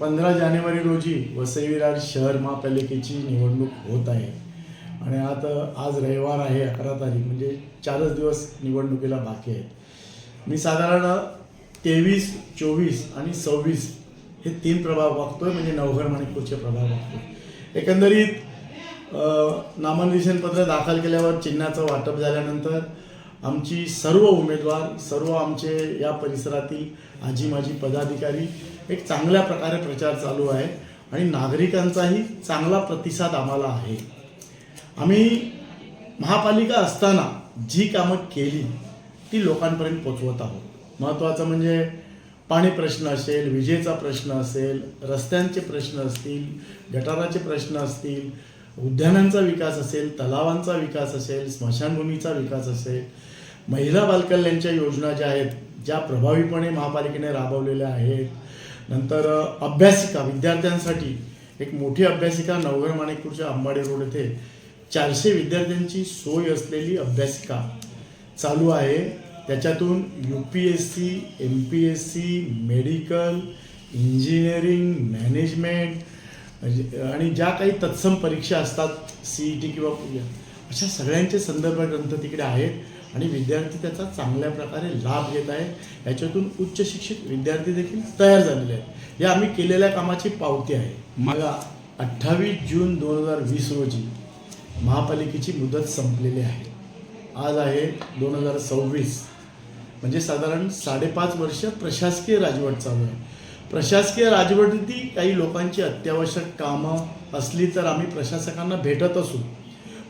पंधरा जानेवारी रोजी वसई विरार शहर महापालिकेची निवडणूक होत आहे. आणि आता आज रविवार आहे अकरा तारीख म्हणजे चारच दिवस निवडणुकीला बाकी आहेत. मी साधारण तेवीस चोवीस आणि सव्वीस हे तीन प्रभाग बघतोय म्हणजे नवघर मणिपूरचे प्रभाग बघतोय. एकंदरीत अ, नामनिर्देशन पत्र दाखल केल्यावर चिन्हाचं वाटप झाल्यानंतर आमची सर्व उमेदवार सर्व आमचे या परिसरातील आजी माजी पदाधिकारी एक चांगल्या प्रकारे प्रचार चालू आहे आणि नागरिकांचाही चांगला प्रतिसाद आम्हाला आहे. आम्ही महापालिका असताना जी कामं केली ती लोकांपर्यंत पोचवत आहोत. महत्त्वाचं म्हणजे पाणी प्रश्न असेल विजेचा प्रश्न असेल रस्त्यांचे प्रश्न असतील गटाराचे प्रश्न असतील उद्यानांचा विकास असेल तलावांचा विकास असेल स्मशानभूमीचा विकास असेल महिला बालकल्याणच्या योजना ज्या आहेत ज्या प्रभावीपणे महापालिकेने राबवलेल्या आहेत नंतर अभ्यासिका विद्यार्थ्यांसाठी एक मोठी अभ्यासिका नवघर माणिकपूरच्या अंबाडे रोड येथे चारशे विद्यार्थ्यांची सोय असलेली अभ्यासिका चालू आहे. त्याच्यातून U P S C M P S C medical engineering management म्हणजे- आणि ज्या काही तत्सम परीक्षा असतात सी ई टी किंवा अशा सगळ्यांचे संदर्भ ग्रंथ तिकडे आहेत. आणि विद्यार्थी त्याचा चांगल्या प्रकारे लाभ घेत आहे याच्यातून उच्च शिक्षित विद्यार्थी देखील तयार झालेले आहेत. या आम्ही केलेल्या कामाची पावती आहे. मला अठ्ठावीस जून दोन हजार वीस रोजी महापालिकेची मुदत संपलेली आहे. आज आहे दोन हजार सव्वीस. म्हणजे साधारण साडेपाच वर्ष प्रशासकीय राजवट चालू आहे. प्रशासकीय राजवटीतील काही लोकांची अत्यावश्यक कामं असली तर आम्ही प्रशासकांना भेटत असू.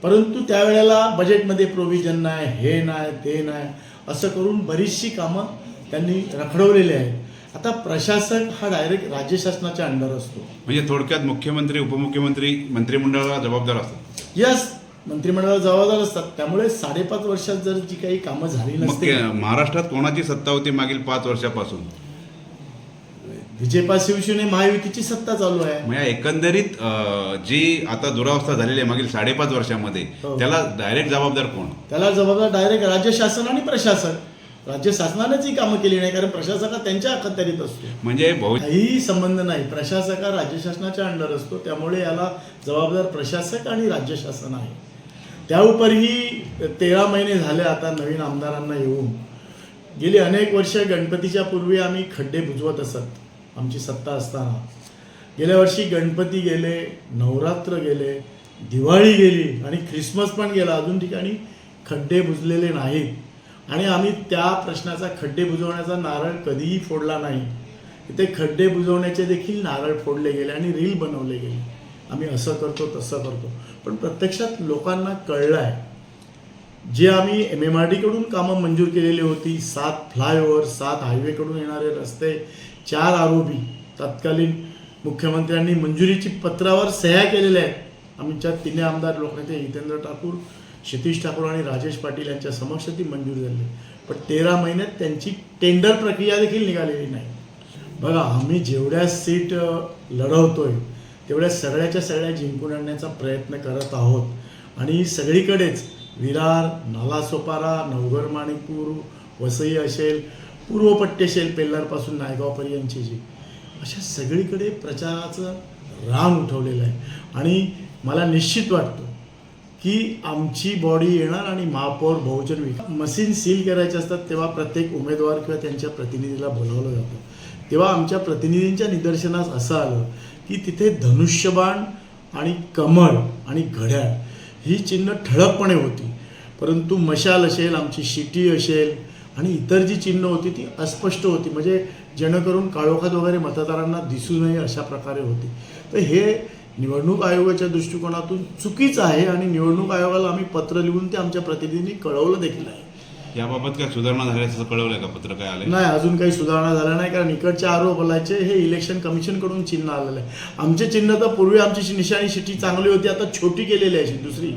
परंतु त्यावेळेला बजेटमध्ये प्रोव्हिजन नाही हे नाही ते नाही असं करून बरीचशी कामं त्यांनी रखडवलेली आहेत. आता प्रशासक हा डायरेक्ट राज्य शासनाच्या अंडर असतो. म्हणजे थोडक्यात मुख्यमंत्री उपमुख्यमंत्री मंत्रिमंडळाला जबाबदार असतात. यस मंत्रिमंडळाला जबाबदार असतात. त्यामुळे साडेपाच वर्षात जर जी काही कामं झाली नसतील महाराष्ट्रात कोणाची सत्ता होती मागील पाच वर्षापासून? विजेपा शिवसेने महायुतीची सत्ता चालू आहे. म्हणजे एकंदरीत अं, जी आता दुरावस्था झालेली आहे मागील साडेपाच वर्षामध्ये हो. त्याला डायरेक्ट जबाबदार कोण? त्याला जबाबदार डायरेक्ट राज्य शासन आणि प्रशासक राज्य शासनानेच ही कामं केली नाही कारण प्रशासक हा त्यांच्या अखत्यारीत असतो. म्हणजे बहु काहीही संबंध नाही. प्रशासक हा राज्य शासनाच्या अंडर असतो. त्यामुळे याला जबाबदार प्रशासक आणि राज्य शासन आहे. त्या उपरही तेरा महिने झाले आता नवीन आमदारांना येऊन. गेली अनेक वर्ष गणपतीच्या पूर्वी आम्ही खड्डे बुजवत असत. आमची सत्ता असताना. गेल्या वर्षी गणपती गेले नवरात्र गेले दिवाळी गेली आणि ख्रिसमस पण गेला. अजून ठिकाणी खड्डे बुजलेले नाहीत. आणि आम्ही त्या प्रश्नाचा खड्डे बुजवण्याचा नारळ कधीही फोडला नाही. ते खड्डे बुजवण्याचे देखील नारळ फोडले गेले आणि रील बनवले गेले. आम्ही असं करतो तसं करतो. पण प्रत्यक्षात लोकांना कळलं आहे जे आम्ही एम एम आर डीकडून कामं मंजूर केलेली होती सात फ्लायओव्हर सात हायवेकडून येणारे रस्ते चार आरोबी तत्कालीन मुख्यमंत्र्यांनी मंजुरीची पत्रावर सह्या केलेल्या आहेत. आमच्या तिन्ही आमदार लोकनेते हितेंद्र ठाकूर क्षितिश ठाकूर आणि राजेश पाटील यांच्या समक्ष ती मंजूर झाली पण तेरा महिन्यात त्यांची टेंडर प्रक्रिया देखील निघालेली नाही. बघा आम्ही जेवढ्या सीट लढवतोय तेवढ्या सगळ्याच्या सगळ्या जिंकून आणण्याचा प्रयत्न करत आहोत. आणि सगळीकडेच विरार नालासोपारा नवघर माणिकपूर वसई असेल पूर्वपट्टी असेल पेल्लारपासून नायगावपर्यंतची जी अशा सगळीकडे प्रचाराचं रान उठवलेलं आहे. आणि मला निश्चित वाटतं की आमची बॉडी येणार आणि महापौर बहुजन विकास मशीन सील करायचे असतात तेव्हा प्रत्येक उमेदवार किंवा त्यांच्या प्रतिनिधीला बोलावलं जातं. तेव्हा आमच्या प्रतिनिधींच्या निदर्शनास असं आलं की तिथे धनुष्यबाण आणि कमळ आणि घड्याळ ही चिन्ह ठळकपणे होती. परंतु मशाल असेल आमची शिटी असेल आणि इतर जी चिन्ह होती ती अस्पष्ट होती. म्हणजे जेणेकरून काळोखात वगैरे मतदारांना दिसू नये अशा प्रकारे होती. तर हे निवडणूक आयोगाच्या दृष्टिकोनातून चुकीचं आहे आणि निवडणूक आयोगाला आम्ही पत्र लिहून ते आमच्या प्रतिनिधींनी कळवलं देखील आहे. याबाबत काय सुधारणा झाल्याचं कळवलंय का? पत्र काय आलंय? नाही अजून काही सुधारणा झाल्या नाही कारण इकडचे आरोप बोलायचे हे इलेक्शन कमिशनकडून चिन्ह आलेलं आहे. आमचे चिन्ह तर पूर्वी आमची निशाणी शिटी चांगली होती आता छोटी केलेली आहे दुसरी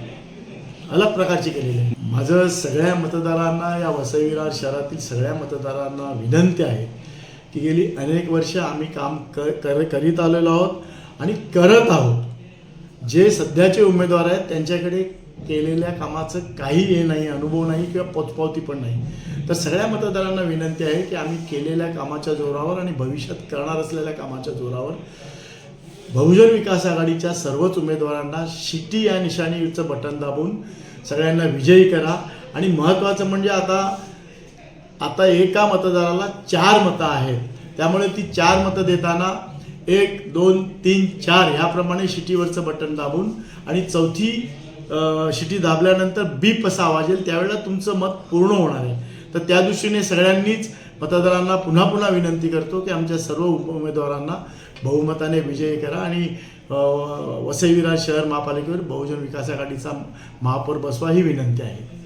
अलग प्रकारची केलेली आहे. माझं सगळ्या मतदारांना या वसई विरार शहरातील सगळ्या मतदारांना विनंती आहे की गेली अनेक वर्ष आम्ही काम क कर करीत आलेलो आहोत आणि करत आहोत. जे सध्याचे उमेदवार आहेत त्यांच्याकडे केलेल्या कामाचं काही हे नाही अनुभव नाही किंवा पोचपावती पण नाही. तर सगळ्या मतदारांना विनंती आहे की आम्ही केलेल्या कामाच्या जोरावर आणि भविष्यात करणार असलेल्या कामाच्या जोरावर बहुजन विकास आघाडीच्या सर्वच उमेदवारांना शिटी या निशाणीचं बटन दाबून सगळ्यांना विजयी करा. आणि महत्त्वाचं म्हणजे आता आता एका मतदाराला चार मतं आहेत. त्यामुळे ती चार मतं देताना एक दोन तीन चार ह्याप्रमाणे शिटीवरचं बटन दाबून आणि चौथी शिटी दाबल्यानंतर बीप असा आवाज येईल त्यावेळेला तुमचं मत पूर्ण होणार आहे. तर त्या दृष्टीने सगळ्यांनीच मतदारांना पुन्हा पुन्हा विनंती करतो की आमच्या सर्व उमेदवारांना बहुमताने विजयी करा आणि वसईविरा शहर महापालिकेवर बहुजन विकास आघाडीचा महापौर बसवा ही विनंती आहे.